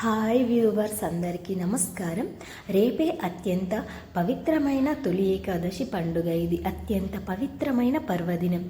Hi viewers అందరికీ నమస్కారం. రేపే అత్యంత పవిత్రమైన తొలి ఏకాదశి పండుగ. ఇది అత్యంత పవిత్రమైన పర్వదినం.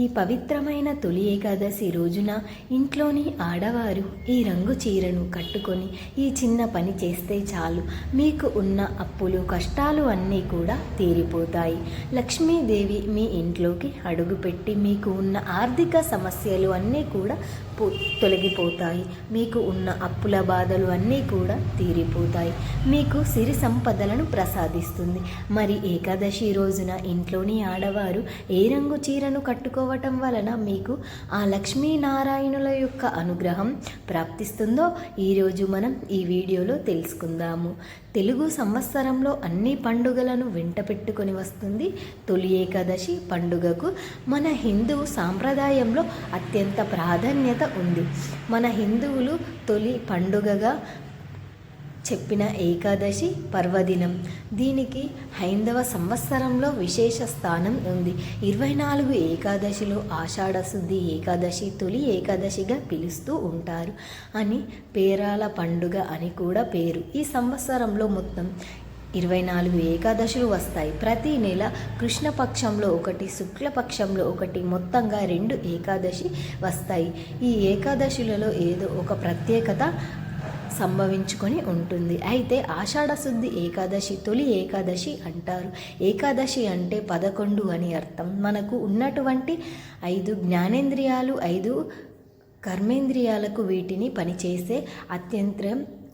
ఈ పవిత్రమైన తొలి ఏకాదశి రోజున ఇంట్లోని ఆడవారు ఈ రంగు చీరను కట్టుకొని ఈ చిన్న పని చేస్తే చాలు. మీకు ఉన్న అప్పులు కష్టాలు అన్నీ కూడా తీరిపోతాయి. లక్ష్మీదేవి మీ ఇంట్లోకి అడుగుపెట్టి మీకు ఉన్న ఆర్థిక సమస్యలు అన్నీ కూడా పో తొలగిపోతాయి. మీకు ఉన్న అప్పుల బాధ బాధలు అన్నీ కూడా తీరిపోతాయి. మీకు సిరి సంపదలను ప్రసాదిస్తుంది. మరి ఏకాదశి రోజున ఇంట్లోని ఆడవారు ఏ రంగు చీరను కట్టుకోవటం వలన మీకు ఆ లక్ష్మీనారాయణుల యొక్క అనుగ్రహం ప్రాప్తిస్తుందో ఈరోజు మనం ఈ వీడియోలో తెలుసుకుందాము. తెలుగు సంవత్సరంలో అన్ని పండుగలను వెంట పెట్టుకొని వస్తుంది. తొలి ఏకాదశి పండుగకు మన హిందూ సాంప్రదాయంలో అత్యంత ప్రాధాన్యత ఉంది. మన హిందువులు తొలి పండుగగా చెప్పిన ఏకాదశి పర్వదినం. దీనికి హైందవ సంవత్సరంలో విశేష స్థానం ఉంది. ఇరవై నాలుగు ఏకాదశిలో ఆషాఢ శుద్ధి ఏకాదశి తొలి ఏకాదశిగా పిలుస్తూ ఉంటారు అని పేరాల పండుగ అని కూడా పేరు. ఈ సంవత్సరంలో మొత్తం ఇరవై నాలుగు ఏకాదశులు వస్తాయి. ప్రతి నెల కృష్ణపక్షంలో ఒకటి శుక్లపక్షంలో ఒకటి మొత్తంగా రెండు ఏకాదశి వస్తాయి. ఈ ఏకాదశులలో ఏదో ఒక ప్రత్యేకత సంభవించుకొని ఉంటుంది. అయితే ఆషాఢశుద్ధి ఏకాదశి తొలి ఏకాదశి అంటారు. ఏకాదశి అంటే పదకొండు అని అర్థం. మనకు ఉన్నటువంటి ఐదు జ్ఞానేంద్రియాలు ఐదు కర్మేంద్రియాలకు వీటిని పనిచేసే అత్యంత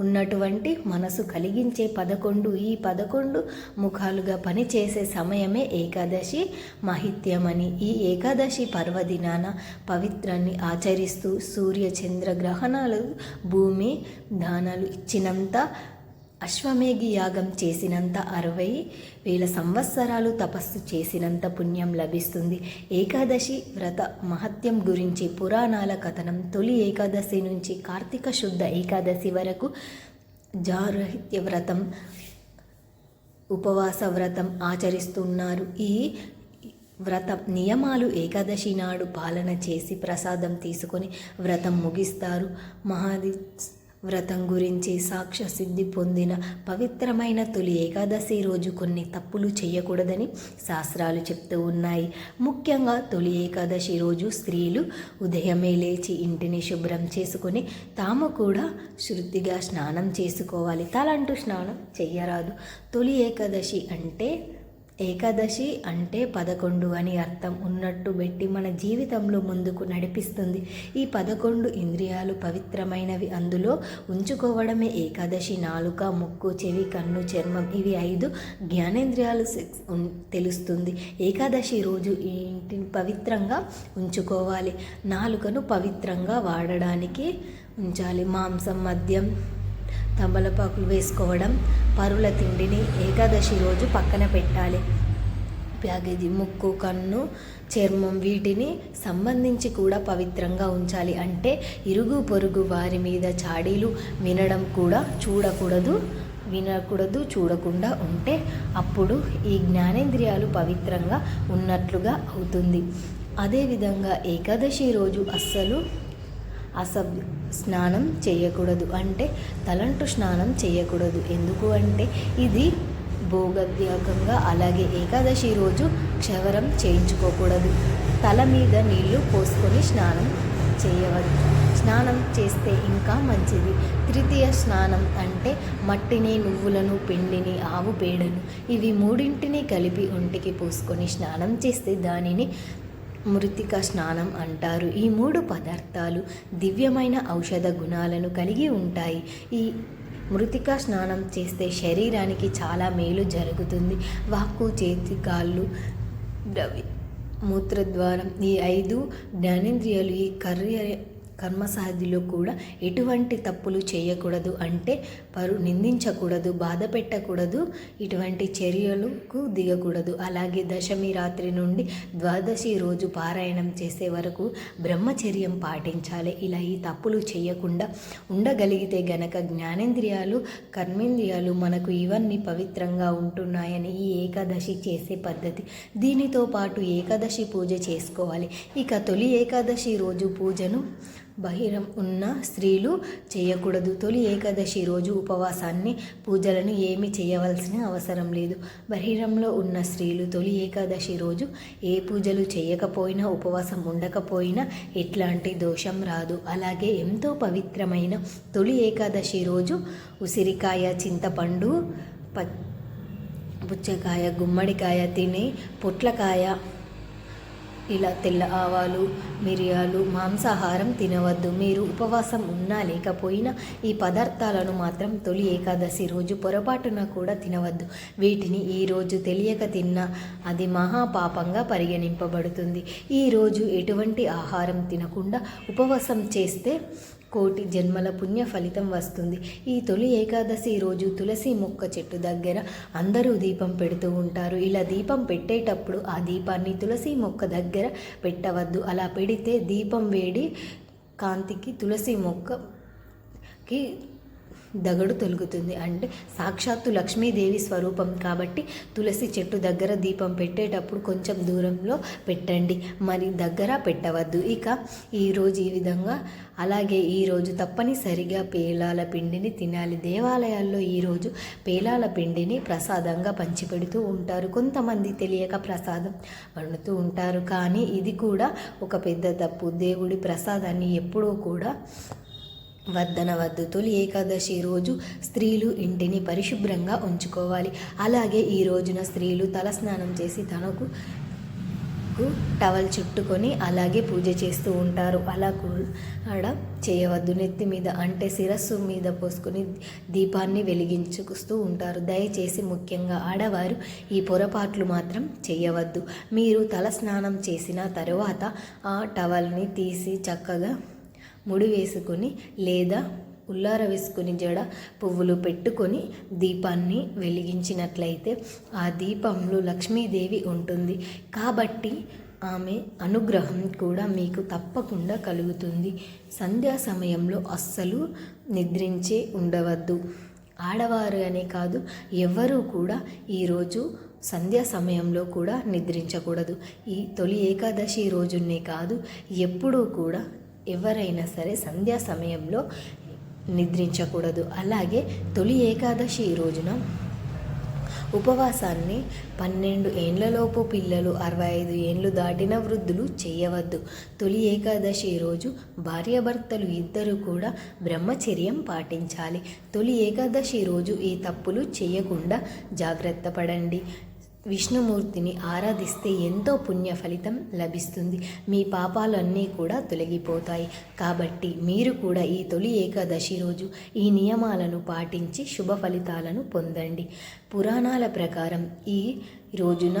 ఉన్నటువంటి మనసు కలిగించే పదకొండు ఈ పదకొండు ముఖాలుగా పనిచేసే సమయమే ఏకాదశి మహిత్యమని. ఈ ఏకాదశి పర్వదినాన పవిత్రాన్ని ఆచరిస్తూ సూర్య చంద్ర గ్రహణాలు భూమి దానాలు ఇచ్చినంత అశ్వమేఘి యాగం చేసినంత అరవై వేల సంవత్సరాలు తపస్సు చేసినంత పుణ్యం లభిస్తుంది. ఏకాదశి వ్రత మహత్యం గురించి పురాణాల కథనం తొలి ఏకాదశి నుంచి కార్తీక శుద్ధ ఏకాదశి వరకు జారహిత్య వ్రతం ఉపవాస వ్రతం ఆచరిస్తున్నారు. ఈ వ్రత నియమాలు ఏకాదశి నాడు పాలన చేసి ప్రసాదం తీసుకొని వ్రతం ముగిస్తారు. మహాది వ్రతం గురించి సాక్ష్య సిద్ధి పొందిన పవిత్రమైన తొలి ఏకాదశి రోజు కొన్ని తప్పులు చేయకూడదని శాస్త్రాలు చెప్తూ ఉన్నాయి. ముఖ్యంగా తొలి ఏకాదశి రోజు స్త్రీలు ఉదయమే లేచి ఇంటిని శుభ్రం చేసుకొని తాము కూడా శృద్ధిగా స్నానం చేసుకోవాలి. తలంటూ స్నానం చెయ్యరాదు. తొలి ఏకాదశి అంటే ఏకాదశి అంటే పదకొండు అని అర్థం. ఉన్నట్టు పెట్టి మన జీవితంలో ముందుకు నడిపిస్తుంది. ఈ పదకొండు ఇంద్రియాలు పవిత్రమైనవి. అందులో ఉంచుకోవడమే ఏకాదశి నాలుక ముక్కు చెవి కన్ను చర్మం ఇవి ఐదు జ్ఞానేంద్రియాలు తెలుస్తుంది. ఏకాదశి రోజు ఇంటిని పవిత్రంగా ఉంచుకోవాలి. నాలుకను పవిత్రంగా వాడడానికి ఉంచాలి. మాంసం మద్యం తమలపాకులు వేసుకోవడం పరుల తిండిని ఏకాదశి రోజు పక్కన పెట్టాలి. ప్యాకేజీ ముక్కు కన్ను చర్మం వీటిని సంబంధించి కూడా పవిత్రంగా ఉంచాలి. అంటే ఇరుగు పొరుగు వారి మీద చాడీలు వినడం కూడా చూడకూడదు వినకూడదు చూడకుండా ఉంటే అప్పుడు ఈ జ్ఞానేంద్రియాలు పవిత్రంగా ఉన్నట్లుగా అవుతుంది. అదేవిధంగా ఏకాదశి రోజు అస్సలు అసభ్ స్నానం చేయకూడదు. అంటే తలంటు స్నానం చేయకూడదు. ఎందుకు అంటే ఇది భోగత్యాకంగా అలాగే ఏకాదశి రోజు క్షవరం చేయించుకోకూడదు. తల మీద నీళ్ళు పోసుకొని స్నానం చేయవచ్చు స్నానం చేస్తే ఇంకా మంచిది. తృతీయ స్నానం అంటే మట్టిని నువ్వులను పిండిని ఆవు పేడను ఇవి మూడింటిని కలిపి ఒంటికి పోసుకొని స్నానం చేస్తే దానిని మృతిక స్నానం అంటారు. ఈ మూడు పదార్థాలు దివ్యమైన ఔషధ గుణాలను కలిగి ఉంటాయి. ఈ మృతిక స్నానం చేస్తే శరీరానికి చాలా మేలు జరుగుతుంది. వాక్కు చేతి కాళ్ళు ద్రవి మూత్రద్వారం ఈ ఐదు జ్ఞానేంద్రియాలు ఈ కర్య కర్మసాధిలో కూడా ఎటువంటి తప్పులు చేయకూడదు. అంటే వారు నిందించకూడదు బాధ పెట్టకూడదు ఇటువంటి చర్యలకు దిగకూడదు. అలాగే దశమి రాత్రి నుండి ద్వాదశి రోజు పారాయణం చేసే వరకు బ్రహ్మచర్యం పాటించాలి. ఇలా ఈ తప్పులు చేయకుండా ఉండగలిగితే గనక జ్ఞానేంద్రియాలు కర్మేంద్రియాలు మనకు ఇవన్నీ పవిత్రంగా ఉంటున్నాయని ఈ ఏకాదశి చేసే పద్ధతి. దీనితో పాటు ఏకాదశి పూజ చేసుకోవాలి. ఇక తొలి ఏకాదశి రోజు పూజను బహిరం ఉన్న స్త్రీలు చేయకూడదు. తొలి ఏకాదశి రోజు ఉపవాసాన్ని పూజలను ఏమి చేయవలసిన అవసరం లేదు. బహిరంలో ఉన్న స్త్రీలు తొలి ఏకాదశి రోజు ఏ పూజలు చేయకపోయినా ఉపవాసం ఉండకపోయినా ఎట్లాంటి దోషం రాదు. అలాగే ఎంతో పవిత్రమైన తొలి ఏకాదశి రోజు ఉసిరికాయ చింతపండు ప పుచ్చకాయ గుమ్మడికాయ తిని పొట్లకాయ ఇలా తెల్ల ఆవాలు మిరియాలు మాంసాహారం తినవద్దు. మీరు ఉపవాసం ఉన్నా లేకపోయినా ఈ పదార్థాలను మాత్రం తొలి ఏకాదశి రోజు పొరపాటున కూడా తినవద్దు. వీటిని ఈరోజు తెలియక తిన్నా అది మహాపాపంగా పరిగణింపబడుతుంది. ఈరోజు ఎటువంటి ఆహారం తినకుండా ఉపవాసం చేస్తే కోటి జన్మల పుణ్య ఫలితం వస్తుంది. ఈ తొలి ఏకాదశి రోజు తులసి మొక్క చెట్టు దగ్గర అందరూ దీపం పెడుతూ ఉంటారు. ఇలా దీపం పెట్టేటప్పుడు ఆ దీపాన్ని తులసి మొక్క దగ్గర పెట్టవద్దు. అలా పెడితే దీపం వేడి కాంతికి తులసి మొక్కకి దగడు తొలుగుతుంది. అంటే సాక్షాత్తు లక్ష్మీదేవి స్వరూపం కాబట్టి తులసి చెట్టు దగ్గర దీపం పెట్టేటప్పుడు కొంచెం దూరంలో పెట్టండి. మరి దగ్గర పెట్టవద్దు. ఇక ఈరోజు ఈ విధంగా అలాగే ఈరోజు తప్పనిసరిగా పేలాల పిండిని తినాలి. దేవాలయాల్లో ఈరోజు పేలాల పిండిని ప్రసాదంగా పంచిపెడుతూ ఉంటారు. కొంతమంది తెలియక ప్రసాదం వండుతూ ఉంటారు. కానీ ఇది కూడా ఒక పెద్ద తప్పు. దేవుడి ప్రసాదాన్ని ఎప్పుడూ కూడా వద్దనవద్దు తొలి ఏకాదశి రోజు స్త్రీలు ఇంటిని పరిశుభ్రంగా ఉంచుకోవాలి. అలాగే ఈ రోజున స్త్రీలు తలస్నానం చేసి తనకు టవల్ చుట్టుకొని అలాగే పూజ చేస్తూ ఉంటారు. అలా కూడా చేయవద్దు. నెత్తి మీద అంటే శిరస్సు మీద పోసుకొని దీపాన్ని వెలిగించుకుస్తూ ఉంటారు. దయచేసి ముఖ్యంగా ఆడవారు ఈ పొరపాట్లు మాత్రం చేయవద్దు. మీరు తల స్నానం చేసిన తర్వాత ఆ టవల్ని తీసి చక్కగా ముడి వేసుకొని లేదా ఉల్లార వేసుకొని జడ పువ్వులు పెట్టుకొని దీపాన్ని వెలిగించినట్లయితే ఆ దీపంలో లక్ష్మీదేవి ఉంటుంది. కాబట్టి ఆమె అనుగ్రహం కూడా మీకు తప్పకుండా కలుగుతుంది. సంధ్యా సమయంలో అస్సలు నిద్రించే ఉండవద్దు. ఆడవారు అనే కాదు ఎవరూ కూడా ఈరోజు సంధ్యా సమయంలో కూడా నిద్రించకూడదు. ఈ తొలి ఏకాదశి రోజునే కాదు ఎప్పుడూ కూడా ఎవరైనా సరే సంధ్యా సమయంలో నిద్రించకూడదు. అలాగే తొలి ఏకాదశి రోజున ఉపవాసాన్ని పన్నెండు ఏండ్లలోపు పిల్లలు అరవై ఐదు ఏండ్లు దాటిన వృద్ధులు చేయవద్దు. తొలి ఏకాదశి రోజు భార్యాభర్తలు ఇద్దరు కూడా బ్రహ్మచర్యం పాటించాలి. తొలి ఏకాదశి రోజు ఈ తప్పులు చేయకుండా జాగ్రత్త పడండి. విష్ణుమూర్తిని ఆరాధిస్తే ఎంతో పుణ్య ఫలితం లభిస్తుంది. మీ పాపాలన్నీ కూడా తొలగిపోతాయి. కాబట్టి మీరు కూడా ఈ తొలి ఏకాదశి రోజు ఈ నియమాలను పాటించి శుభ ఫలితాలను పొందండి. పురాణాల ప్రకారం ఈ రోజున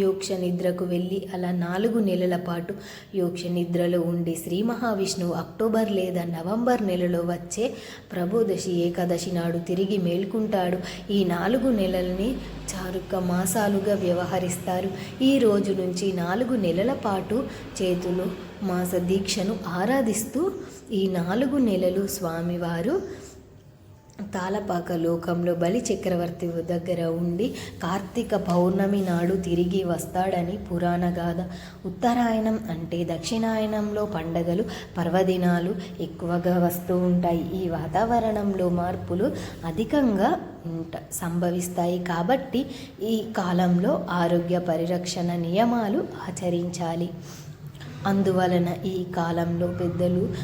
యోక్ష నిద్రకు వెళ్ళి అలా నాలుగు నెలల పాటు యోక్ష నిద్రలో ఉండి శ్రీ మహావిష్ణువు అక్టోబర్ లేదా నవంబర్ నెలలో వచ్చే ప్రభోదశి ఏకాదశి నాడు తిరిగి మేల్కుంటాడు. ఈ నాలుగు నెలల్ని చారుక మాసాలుగా వ్యవహరిస్తారు. ఈ రోజు నుంచి నాలుగు నెలల పాటు చేతులు మాస దీక్షను ఆరాధిస్తూ ఈ నాలుగు నెలలు స్వామివారు తాళపాక లోకంలో బలి చక్రవర్తి దగ్గర ఉండి కార్తీక పౌర్ణమి నాడు తిరిగి వస్తాడని పురాణ గాథ. ఉత్తరాయణం అంటే దక్షిణాయనంలో పండగలు పర్వదినాలు ఎక్కువగా వస్తూ ఉంటాయి. ఈ వాతావరణంలో మార్పులు అధికంగా ఉంట సంభవిస్తాయి కాబట్టి ఈ కాలంలో ఆరోగ్య పరిరక్షణ నియమాలు ఆచరించాలి. అందువలన ఈ కాలంలో పెద్దలు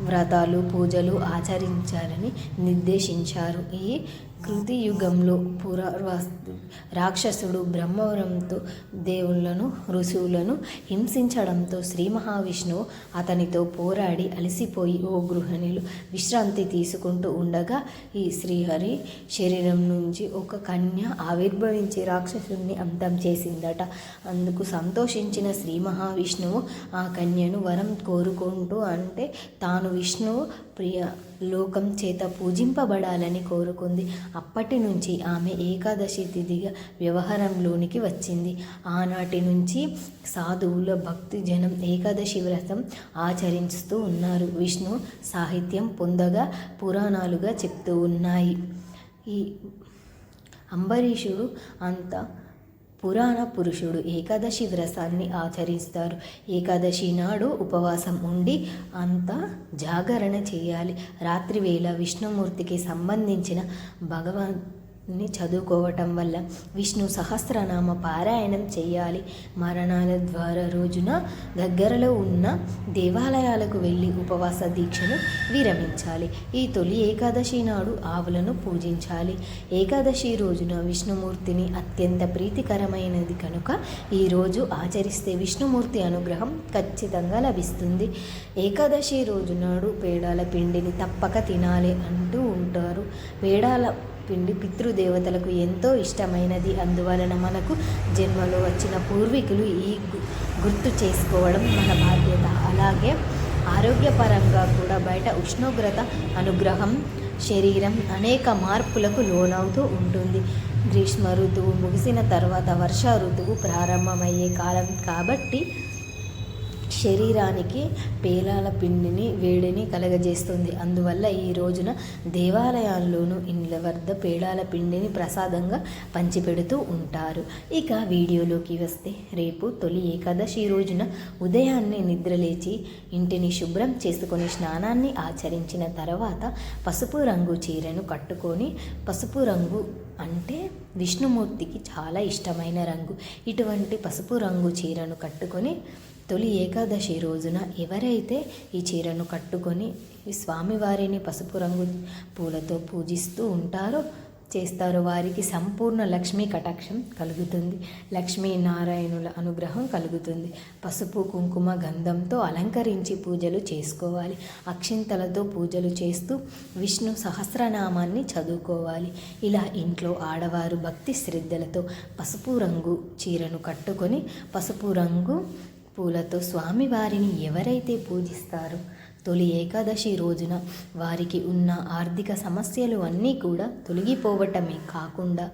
వ్రతాలు పూజలు ఆచరించాలని నిర్దేశించారు. ఈ కృతి యుగంలో పురావస్తు రాక్షసుడు బ్రహ్మవరంతో దేవుళ్ళను ఋషువులను హింసించడంతో శ్రీ మహావిష్ణువు అతనితో పోరాడి అలసిపోయి ఓ గృహిణులు విశ్రాంతి తీసుకుంటూ ఉండగా ఈ శ్రీహరి శరీరం నుంచి ఒక కన్య ఆవిర్భవించి రాక్షసుని అంతం చేసిందట. అందుకు సంతోషించిన శ్రీ మహావిష్ణువు ఆ కన్యను వరం కోరుకుంటూ అంటే తాను విష్ణువు ప్రియ లోకం చేత పూజింపబడాలని కోరుకుంది. అప్పటి నుంచి ఆమె ఏకాదశి తిథిగా వ్యవహారంలోనికి వచ్చింది. ఆనాటి నుంచి సాధువుల భక్తి జనం ఏకాదశి వ్రతం ఆచరిస్తూ ఉన్నారు. విష్ణు సాహిత్యం పొందగా పురాణాలుగా చెప్తూ ఉన్నాయి. ఈ అంబరీషుడు అంత పురాణ పురుషుడు ఏకాదశి వ్రతాన్ని ఆచరిస్తారు. ఏకాదశి నాడు ఉపవాసం ఉండి అంతా జాగరణ చేయాలి. రాత్రివేళ విష్ణుమూర్తికి సంబంధించిన భగవాన్ ని చదువుకోవటం వల్ల విష్ణు సహస్రనామ పారాయణం చేయాలి. మరణాల ద్వారా రోజున దగ్గరలో ఉన్న దేవాలయాలకు వెళ్ళి ఉపవాస దీక్షను విరమించాలి. ఈ తొలి ఏకాదశి నాడు ఆవులను పూజించాలి. ఏకాదశి రోజున విష్ణుమూర్తిని అత్యంత ప్రీతికరమైనది కనుక ఈరోజు ఆచరిస్తే విష్ణుమూర్తి అనుగ్రహం ఖచ్చితంగా లభిస్తుంది. ఏకాదశి రోజు నాడు పేడాల పిండిని తప్పక తినాలి అంటూ ఉంటారు. పేడాల పిండి పితృదేవతలకు ఎంతో ఇష్టమైనది. అందువలన మనకు జన్మలో వచ్చిన పూర్వీకులు ఈ గుర్తు చేసుకోవడం మన బాధ్యత. అలాగే ఆరోగ్యపరంగా కూడా బయట ఉష్ణోగ్రత అనుగ్రహం శరీరం అనేక మార్పులకు లోనవుతూ ఉంటుంది. గ్రీష్మ ఋతువు ముగిసిన తర్వాత వర్ష ఋతువు ప్రారంభమయ్యే కాలం కాబట్టి శరీరానికి పేలాల పిండిని వేడిని కలగజేస్తుంది. అందువల్ల ఈ రోజున దేవాలయాల్లోనూ ఇండ్ల వద్ద పేలాల పిండిని ప్రసాదంగా పంచిపెడుతూ ఉంటారు. ఇక వీడియోలోకి వస్తే రేపు తొలి ఏకాదశి రోజున ఉదయాన్నే నిద్రలేచి ఇంటిని శుభ్రం చేసుకొని స్నానాన్ని ఆచరించిన తర్వాత పసుపు రంగు చీరను కట్టుకొని పసుపు రంగు అంటే విష్ణుమూర్తికి చాలా ఇష్టమైన రంగు. ఇటువంటి పసుపు రంగు చీరను కట్టుకొని తొలి ఏకాదశి రోజున ఎవరైతే ఈ చీరను కట్టుకొని స్వామివారిని పసుపు రంగు పూలతో పూజిస్తూ ఉంటారో చేస్తారో వారికి సంపూర్ణ లక్ష్మీ కటాక్షం కలుగుతుంది. లక్ష్మీ నారాయణుల అనుగ్రహం కలుగుతుంది. పసుపు కుంకుమ గంధంతో అలంకరించి పూజలు చేసుకోవాలి. అక్షింతలతో పూజలు చేస్తూ విష్ణు సహస్రనామాన్ని చదువుకోవాలి. ఇలా ఇంట్లో ఆడవారు భక్తి శ్రద్ధలతో పసుపు రంగు చీరను కట్టుకొని పసుపు రంగు పూలతో స్వామివారిని ఎవరైతే పూజిస్తారో తొలి ఏకాదశి రోజున వారికి ఉన్న ఆర్థిక సమస్యలు అన్నీ కూడా తొలగిపోవటమే కాకుండా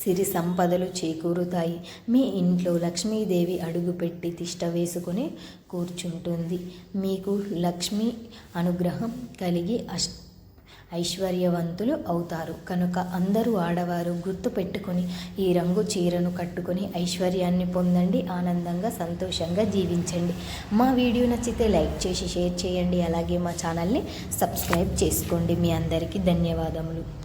సిరి సంపదలు చేకూరుతాయి. మీ ఇంట్లో లక్ష్మీదేవి అడుగుపెట్టి తిష్ట వేసుకుని కూర్చుంటుంది. మీకు లక్ష్మీ అనుగ్రహం కలిగి అష్ ఐశ్వర్యవంతులు అవుతారు. కనుక అందరూ ఆడవారు గుర్తు పెట్టుకొని ఈ రంగు చీరను కట్టుకొని ఐశ్వర్యాన్ని పొందండి ఆనందంగా సంతోషంగా జీవించండి. మా వీడియో నచ్చితే లైక్ చేసి షేర్ చేయండి. అలాగే మా ఛానల్ని సబ్స్క్రైబ్ చేసుకోండి. మీ అందరికీ ధన్యవాదములు.